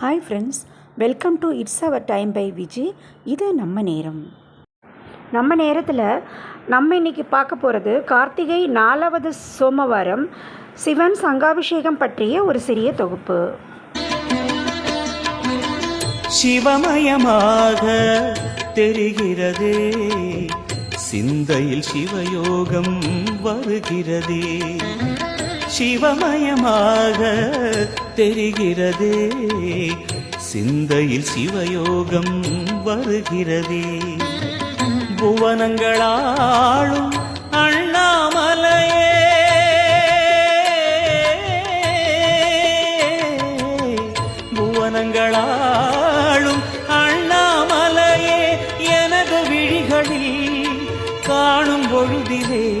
Hi friends welcome to it's our time by Viji இது நம்ம நேரம். நம்ம நேரத்தில் நம்ம இன்னைக்கு பார்க்க போகிறது கார்த்திகை நாலாவது சோமவாரம் சிவன் சங்காபிஷேகம் பற்றிய ஒரு சிறிய தொகுப்பு. சிவமயமாக தெரிகிறது சிந்தையில் சிவயோகம் வருகிறதே. சிவமயமாக தெரிகிறதே. சிந்தையில் சிவயோகம் வருகிறதே. புவனங்களாளும் அண்ணாமலையே. புவனங்களாளும் அண்ணாமலையே. எனது விழிகளில் காணும் பொழுதிலே